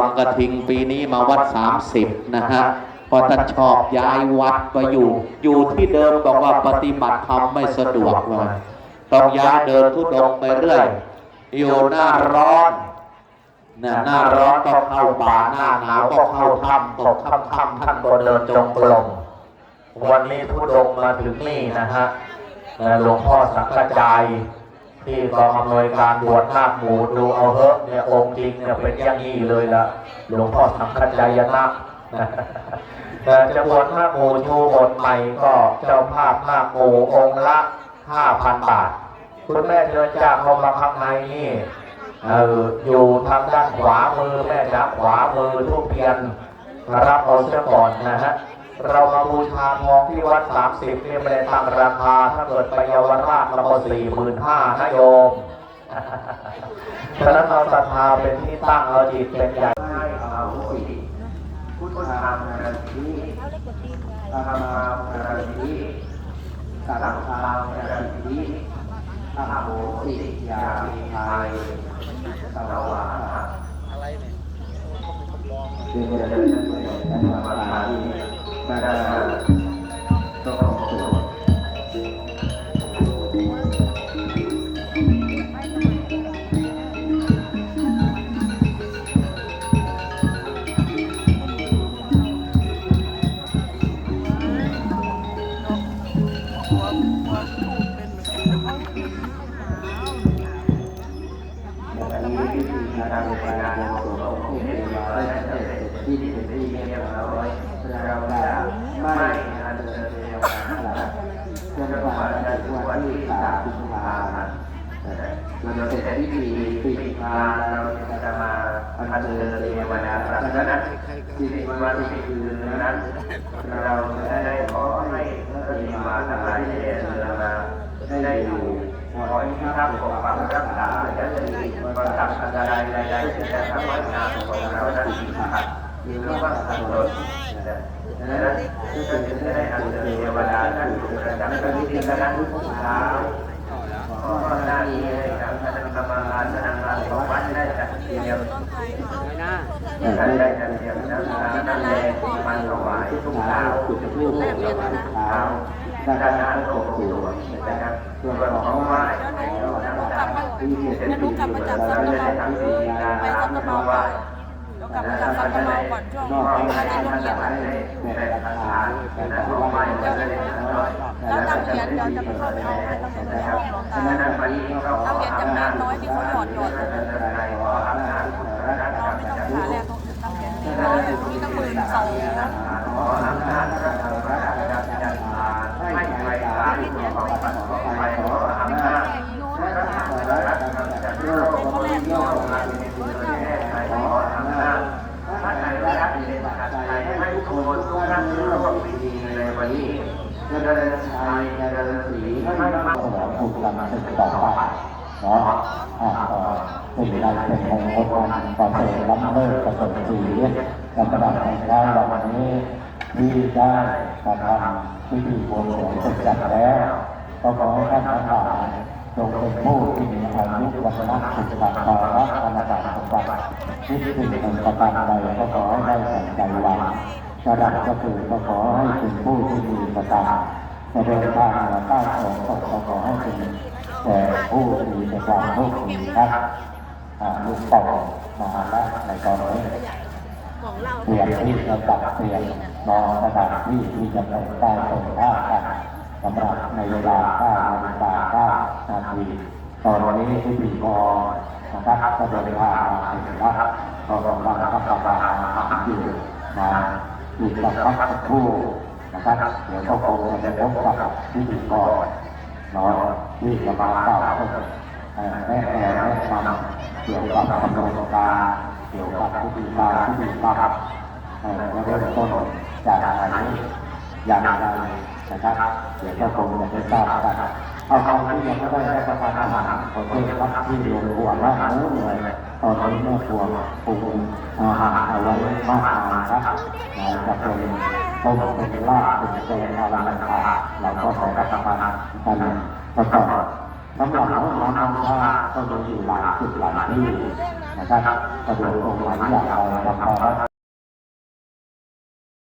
วังกระทิงปีนี้มาวัด 30 นะฮะเพราะท่านชอบย้ายวัดไปอยู่ อยู่ที่เดิมบอกว่าปฏิบัติธรรมไม่สะดวกว่าต้องย้ายเดินทุดงค์ไปเรื่อย อยู่หน้าร้อนนะหน้าร้อนก็เข้าป่าหน้าหนาวก็เข้าถ้ำตกค่ำๆท่านก็เดินจงกรมวันนี้ทุดงค์มาถึงนี่นะฮะหลวงพ่อสังกจาย ที่กองอำนวยการบวชนาคหมู่ดูเอาเถอะเนี่ยองค์จริงเนี่ยเป็นอย่างนี้เลยละหลวงพ่อสังฆจายนะแต่จะบวชนาคหมู่ชูบทใหม่ก็เจ้าภาพนาคหมู่องค์ละห้าพันบาท คุณแม่เชิญจากเข้ามาข้างในนี่เอออยู่ทางด้านขวามือแม่จากขวามือทุกเพียนรับเอาเสียก่อนนะฮะ เรามาบูชาทองที่วัด 30เนี่ยไม่ได้ตั้งราคา ถ้าเกิดไปเยาวราชเราก็สี่หมื่นห้านะโยมฉะนั้นเราศรัทธาเป็นที่ตั้งเราจิตเป็นใหญ่พุทธธรรมนาทีธรรมนาทีสังฆานาทีธรรมโมติยามิไทยสวาอะไรเนี่ยคือจะได้เป็นธรรม นาทีได้ต้องสวดวันนี้พิการของหลวงปู่เรียบร้อยแล้วเสร็จที่เป็นที่เรียบร้อย เราจะไม่อันเชิญเทวดาหลักจนกว่าจะถึงวันที่สามกุมภาพันธ์เราเสร็จพิธีปิดงานเราจะมาอันเชิญเทวดาหลักฉะนั้นที่วันที่คืนนั้น เราจะได้ขอให้พระดีมาทั้งหลายเดินมาได้อยู่ขอให้ท่านปกปักรักษาและจะมีประทับอันใดใดที่จะทำให้งานของเรานั้นขัดหรือว่าสับส นดังนั้นก็จะได้อัญเทวดาท่านอยู่ประจำที่ที่นั้นทุกเช้าก็หน้านี้ให้กับคณะกรรมการคณะกรรมการของวัดได้จัดเตรียมได้ได้จัดเตรียมน้ำตาน้ำแดงมันถวายทุกเช้าทุกเช้าด้านหน้าโต๊ะครูนะครับส่วนของไหว้เราทำตาที่เสร็จพิธีเระได้ทำสี่งาน้ำไหว้ แล้วกลับมาจากซักกะเมาก่อนช่วงมอบพให้ระอาทิตย์ลท่านงทั้เย็งนหลายได้ได้ประทานและร่วมไหว้กันได้น้อยแล้วตั้งเหรียญเดี๋ยวจะไปเข้าไปเอาให้ตั้งเหรียญจะหลวงตาฉะนั้นวันนี้ก็ขอตั้งเหรียญจำนวนน้อยที่เขาหยอดหยอดท่านทั้งหลยขออำนาจพระราชเราไม่ต้องจัดหาแรกต้องตั้งเหรียญนี่น้อยมีตั้งหมื่นสอง ขออำนาจพระราชกาจัดจัดทานให้ใครสาธุขอปัดขอไปขออำนาจพระราชกาจัดโลกขอโยกมาเป็นผู้แก้ไขขออำนาจ พระไตรลักษณ์เป็นปัจจัยให้ทุกคนทุกท่านร่ วมพิธีในวันนี้เจริญชัยเจริญศรีให้มั่นองถูกกำลังศึกต่อไปเนาะอ่าเป็นการเป็นมงคลวันประเสริฐล้ำเลิศประเสริฐศรีและประดับในงเราวันนี้ที่ได้กระทำพิธีบวงสรวงเสร็จจัดแล้วก็ขอให้ท่านทั้งหลายจงเป็นผู้ที่มีอายุวัฒนะสุขภาพรักอนาคตสมบัติคิดถึงเป็นประการใดก็ขอให้ได้สัใจหวั งจะดับก็คือก็ขอให้เป็นผู้ที่มีประการจะเดินทางมาใต้ของก็ขอให้เป็นแต่ผู้มีแต่ความโชคดีครับลูกต่อมาแล้วในตอนนี้เปลี่ยนที่จะตัดเปลี่ยนนอนสถานที่ที่จะไปใต้ตรงท่ากันสำหรับในเวลา9นาฬิกา9นาทีตอนนี้ที่ปีกรนะครับก็เดินทางมาถึงแล้วก็กำลังทำการทำอยู่มา อีกสักพักสักครู่นะครับเดี๋ยวก็คงจะพบกับพิธีกรเนาะที่จะมาเล่าเอ่แนะแนะแนะนำเกี่ยวกับกำหนดการเกี่ยวกับพิธีการพิธีกรรมเอ่อจะเริ่มต้นจากอะไรอย่างไรนะครับเดี๋ยวก็คงจะได้ทราบกันเอาคำที่ยังไม่ได้รับประทานอาหารขอเชิญครับที่โรงครัวว่าเหมูเลย อนนี้แม่ครัวปรุงอาหารเอาไว้มากมายครับนะจะเป็นต้มเป็นลาบเป็นแกงอะไรต่างๆเราก็ขอรับประทานกันประกอบสำหรับห้องน้ำห้องท่าก็มีอยู่หลายจุดหลายที่นะครับกระดวกตรงไหนอย่างเราแล้วก็